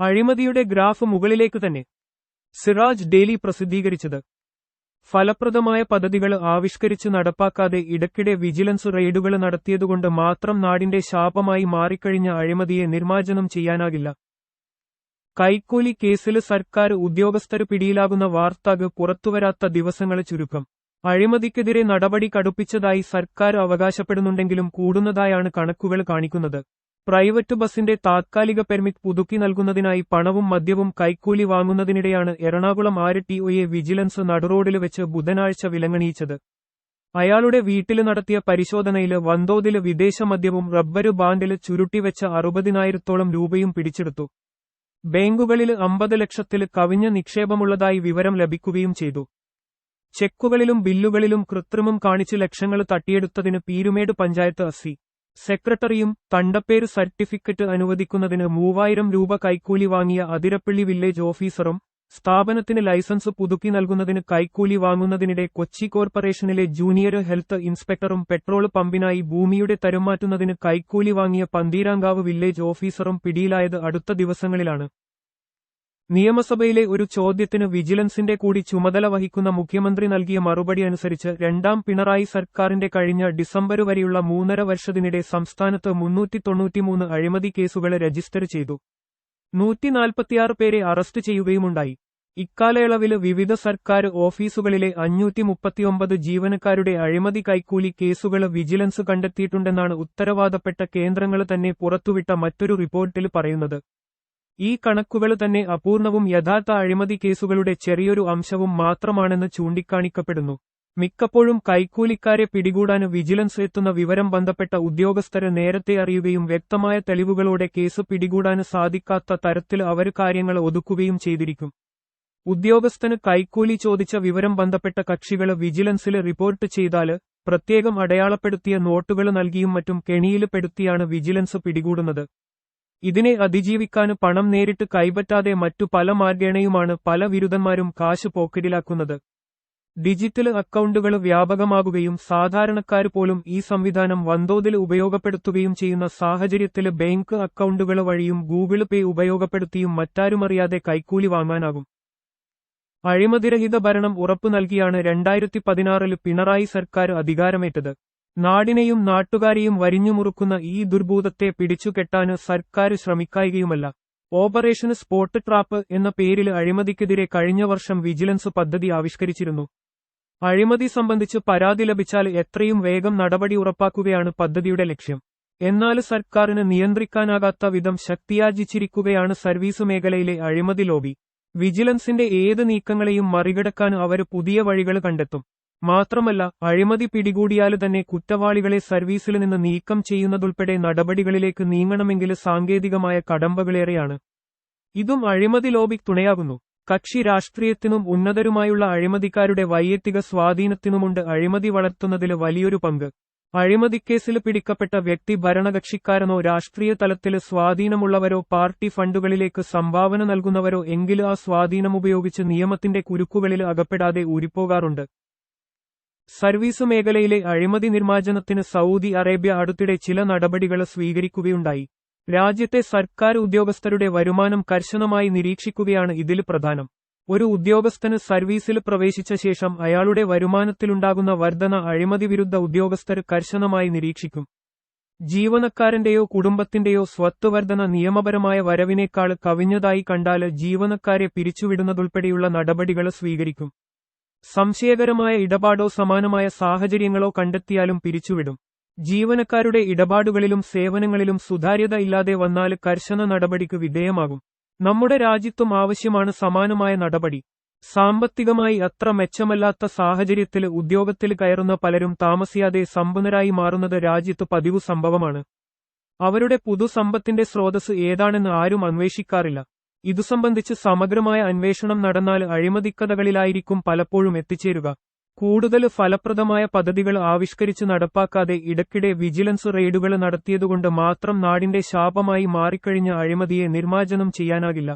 അഴിമതിയുടെ ഗ്രാഫ് മുകളിലേക്ക് തന്നെ. സിറാജ് ഡെയിലി പ്രസിദ്ധീകരിച്ചത്. ഫലപ്രദമായ പദ്ധതികൾ ആവിഷ്കരിച്ച് നടപ്പാക്കാതെ ഇടയ്ക്കിടെ വിജിലൻസ് റെയ്ഡുകൾ നടത്തിയതുകൊണ്ട് മാത്രം നാടിന്റെ ശാപമായി മാറിക്കഴിഞ്ഞ അഴിമതിയെ നിർമ്മാർജനം ചെയ്യാനാകില്ല. കൈക്കൂലി കേസിൽ സർക്കാർ ഉദ്യോഗസ്ഥർ പിടിയിലാകുന്ന വാർത്തകൾ പുറത്തുവരാത്ത ദിവസങ്ങൾ ചുരുക്കം. അഴിമതിക്കെതിരെ നടപടി കടുപ്പിച്ചതായി സർക്കാർ അവകാശപ്പെടുന്നുണ്ടെങ്കിലും കൂടുന്നതായാണ് കണക്കുകൾ കാണിക്കുന്നത്. പ്രൈവറ്റ് ബസിന്റെ താത്കാലിക പെർമിറ്റ് പുതുക്കി നൽകുന്നതിനായി പണവും മദ്യവും കൈക്കൂലി വാങ്ങുന്നതിനിടെയാണ് എറണാകുളം ആര് ടി ഒയെ വിജിലൻസ് നടുറോഡിൽ വെച്ച് ബുധനാഴ്ച വിലങ്ങണിയിച്ചത് അയാളുടെ വീട്ടിൽ നടത്തിയ പരിശോധനയിൽ വന്തോതിൽ വിദേശ മദ്യവും റബ്ബര് ബാൻഡിൽ ചുരുട്ടിവെച്ച അറുപതിനായിരത്തോളം രൂപയും പിടിച്ചെടുത്തു. ബാങ്കുകളിൽ അമ്പത് ലക്ഷത്തിൽ കവിഞ്ഞ നിക്ഷേപമുള്ളതായി വിവരം ലഭിക്കുകയും ചെയ്തു. ചെക്കുകളിലും ബില്ലുകളിലും കൃത്രിമം കാണിച്ച് ലക്ഷങ്ങൾ തട്ടിയെടുത്തതിന് പീരുമേട് പഞ്ചായത്ത് അസി. സെക്രട്ടറിയും തണ്ടപ്പേര് സർട്ടിഫിക്കറ്റ് അനുവദിക്കുന്നതിന് മൂവായിരം രൂപ കൈക്കൂലി വാങ്ങിയ അതിരപ്പള്ളി വില്ലേജ് ഓഫീസറും സ്ഥാപനത്തിന് ലൈസൻസ് പുതുക്കി നൽകുന്നതിന് കൈക്കൂലി വാങ്ങുന്നതിനിടെ കൊച്ചി കോർപ്പറേഷനിലെ ജൂനിയർ ഹെൽത്ത് ഇൻസ്പെക്ടറും പെട്രോൾ പമ്പിനായി ഭൂമിയുടെ തരുമാറ്റുന്നതിന് കൈക്കൂലി വാങ്ങിയ പന്തീരാങ്കാവ് വില്ലേജ് ഓഫീസറും പിടിയിലായത് അടുത്ത ദിവസങ്ങളിലാണ്. നിയമസഭയിലെ ഒരു ചോദ്യത്തിന് വിജിലൻസിന്റെ കൂടി ചുമതല വഹിക്കുന്ന മുഖ്യമന്ത്രി നൽകിയ മറുപടി അനുസരിച്ച് രണ്ടാം പിണറായി സർക്കാരിന്റെ കഴിഞ്ഞ ഡിസംബർ വരെയുള്ള മൂന്നര വർഷത്തിനിടെ സംസ്ഥാനത്ത് മുന്നൂറ്റി തൊണ്ണൂറ്റിമൂന്ന് അഴിമതി കേസുകൾ രജിസ്റ്റർ ചെയ്തു. നൂറ്റിനാൽപ്പത്തിയാറ് പേരെ അറസ്റ്റ് ചെയ്യുകയുമുണ്ടായി. ഇക്കാലയളവിൽ വിവിധ സർക്കാർ ഓഫീസുകളിലെ അഞ്ഞൂറ്റി മുപ്പത്തിയൊമ്പത് ജീവനക്കാരുടെ അഴിമതി കൈക്കൂലി കേസുകൾ വിജിലൻസ് കണ്ടെത്തിയിട്ടുണ്ടെന്നാണ് ഉത്തരവാദപ്പെട്ട കേന്ദ്രങ്ങൾ തന്നെ പുറത്തുവിട്ട മറ്റൊരു റിപ്പോർട്ടിൽ പറയുന്നത്. ഈ കണക്കുകൾ തന്നെ അപൂർണവും യഥാർത്ഥ അഴിമതി കേസുകളുടെ ചെറിയൊരു അംശവും മാത്രമാണെന്ന് ചൂണ്ടിക്കാണിക്കപ്പെടുന്നു. മിക്കപ്പോഴും കൈക്കൂലിക്കാരെ പിടികൂടാൻ വിജിലൻസ് എത്തുന്ന വിവരം ബന്ധപ്പെട്ട ഉദ്യോഗസ്ഥരെ നേരത്തെ അറിയുകയും വ്യക്തമായ തെളിവുകളോടെ കേസ് പിടികൂടാൻ സാധിക്കാത്ത തരത്തിൽ അവർ കാര്യങ്ങൾ ഒതുക്കുകയും ചെയ്തിരിക്കും. ഉദ്യോഗസ്ഥന് കൈക്കൂലി ചോദിച്ച വിവരം ബന്ധപ്പെട്ട കക്ഷികൾ വിജിലൻസിൽ റിപ്പോർട്ട് ചെയ്താൽ പ്രത്യേകം അടയാളപ്പെടുത്തിയ നോട്ടുകൾ നൽകിയും മറ്റും കെണിയിൽ പെടുത്തിയാണ് വിജിലൻസ് പിടികൂടുന്നത്. ഇതിനെ അതിജീവിക്കാനും പണം നേരിട്ട് കൈപ്പറ്റാതെ മറ്റു പല മാർഗേണയുമാണ് പല വിരുദ്ധന്മാരും കാശ് പോക്കറ്റിലാക്കുന്നത്. ഡിജിറ്റൽ അക്കൗണ്ടുകൾ വ്യാപകമാകുകയും സാധാരണക്കാർ പോലും ഈ സംവിധാനം വൻതോതിൽ ഉപയോഗപ്പെടുത്തുകയും ചെയ്യുന്ന സാഹചര്യത്തിൽ ബാങ്ക് അക്കൗണ്ടുകൾ വഴിയും ഗൂഗിൾ പേ ഉപയോഗപ്പെടുത്തിയും മറ്റാരുമറിയാതെ കൈക്കൂലി വാങ്ങാനാകും. അഴിമതിരഹിത ഭരണം ഉറപ്പു നൽകിയാണ് രണ്ടായിരത്തി പതിനാറിൽ പിണറായി സർക്കാർ അധികാരമേറ്റത്. നാടിനെയും നാട്ടുകാരെയും വരിഞ്ഞുമുറുക്കുന്ന ഈ ദുർഭൂതത്തെ പിടിച്ചുകെട്ടാന് സർക്കാർ ശ്രമിക്കായികയുമല്ല. ഓപ്പറേഷൻ സ്പോട്ട് ട്രാപ്പ് എന്ന പേരിൽ അഴിമതിക്കെതിരെ കഴിഞ്ഞ വർഷം വിജിലൻസ് പദ്ധതി ആവിഷ്കരിച്ചിരുന്നു. അഴിമതി സംബന്ധിച്ച് പരാതി ലഭിച്ചാൽ എത്രയും വേഗം നടപടി ഉറപ്പാക്കുകയാണ് പദ്ധതിയുടെ ലക്ഷ്യം. എന്നാൽ സർക്കാരിന് നിയന്ത്രിക്കാനാകാത്ത വിധം ശക്തിയാർജിച്ചിരിക്കുകയാണ് സർവീസ് മേഖലയിലെ അഴിമതി ലോബി. വിജിലൻസിന്റെ ഏത് നീക്കങ്ങളെയും മറികടക്കാൻ അവർ പുതിയ വഴികൾ കണ്ടെത്തും. മാത്രമല്ല അഴിമതി പിടികൂടിയാൽ തന്നെ കുറ്റവാളികളെ സർവീസിൽ നിന്ന് നീക്കം ചെയ്യുന്നതുൾപ്പെടെ നടപടികളിലേക്ക് നീങ്ങണമെങ്കിൽ സാങ്കേതികമായ കടമ്പകളേറെയാണ്. ഇതും അഴിമതി ലോബിക്ക് തുണയാകുന്നു. കക്ഷി രാഷ്ട്രീയത്തിനും ഉന്നതരുമായുള്ള അഴിമതിക്കാരുടെ വൈയക്തിക സ്വാധീനത്തിനുമുണ്ട് അഴിമതി വളർത്തുന്നതിൽ വലിയൊരു പങ്ക്. അഴിമതിക്കേസിൽ പിടിക്കപ്പെട്ട വ്യക്തി ഭരണകക്ഷിക്കാരനോ രാഷ്ട്രീയ തലത്തിൽ സ്വാധീനമുള്ളവരോ പാർട്ടി ഫണ്ടുകളിലേക്ക് സംഭാവന നൽകുന്നവരോ എങ്കിലും ആ സ്വാധീനമുപയോഗിച്ച് നിയമത്തിന്റെ കുരുക്കുകളിൽ അകപ്പെടാതെ ഊരിപ്പോകാറുണ്ട്. സർവീസ് മേഖലയിലെ അഴിമതി നിർമ്മാർജനത്തിന് സൗദി അറേബ്യ അടുത്തിടെ ചില നടപടികൾ സ്വീകരിക്കുകയുണ്ടായി. രാജ്യത്തെ സർക്കാർ ഉദ്യോഗസ്ഥരുടെ വരുമാനം കർശനമായി നിരീക്ഷിക്കുകയാണ് ഇതിൽ പ്രധാനം. ഒരു ഉദ്യോഗസ്ഥന് സർവീസിൽ പ്രവേശിച്ച ശേഷം അയാളുടെ വരുമാനത്തിലുണ്ടാകുന്ന വർധന അഴിമതി വിരുദ്ധ ഉദ്യോഗസ്ഥർ കർശനമായി നിരീക്ഷിക്കും. ജീവനക്കാരന്റെയോ കുടുംബത്തിന്റെയോ സ്വത്ത് വർധന നിയമപരമായ വരവിനേക്കാൾ കവിഞ്ഞതായി കണ്ടാൽ ജീവനക്കാരെ പിരിച്ചുവിടുന്നതുൾപ്പെടെയുള്ള നടപടികൾ സ്വീകരിക്കും. സംശയകരമായ ഇടപാടോ സമാനമായ സാഹചര്യങ്ങളോ കണ്ടെത്തിയാലും പിരിച്ചുവിടും. ജീവനക്കാരുടെ ഇടപാടുകളിലും സേവനങ്ങളിലും സുതാര്യത ഇല്ലാതെ വന്നാൽ കർശന നടപടിക്ക് വിധേയമാകും. നമ്മുടെ രാജ്യത്തും ആവശ്യമാണ് സമാനമായ നടപടി. സാമ്പത്തികമായി അത്ര മെച്ചമല്ലാത്ത സാഹചര്യത്തിൽ ഉദ്യോഗത്തിൽ കയറുന്ന പലരും താമസിയാതെ സമ്പന്നരായി മാറുന്നത് രാജ്യത്ത് പതിവ് സംഭവമാണ്. അവരുടെ പുതുസമ്പത്തിന്റെ സ്രോതസ് ഏതാണെന്ന് ആരും അന്വേഷിക്കാറില്ല. ഇതു സംബന്ധിച്ച് സമഗ്രമായ അന്വേഷണം നടന്നാൽ അഴിമതിക്കഥകളിലായിരിക്കും പലപ്പോഴും എത്തിച്ചേരുക. കൂടുതൽ ഫലപ്രദമായ പദ്ധതികൾ ആവിഷ്കരിച്ച് നടപ്പാക്കാതെ ഇടയ്ക്കിടെ വിജിലൻസ് റെയ്ഡുകൾ നടത്തിയതുകൊണ്ട് മാത്രം നാടിന്റെ ശാപമായി മാറിക്കഴിഞ്ഞ അഴിമതിയെ നിർമ്മാർജനം ചെയ്യാനാകില്ല.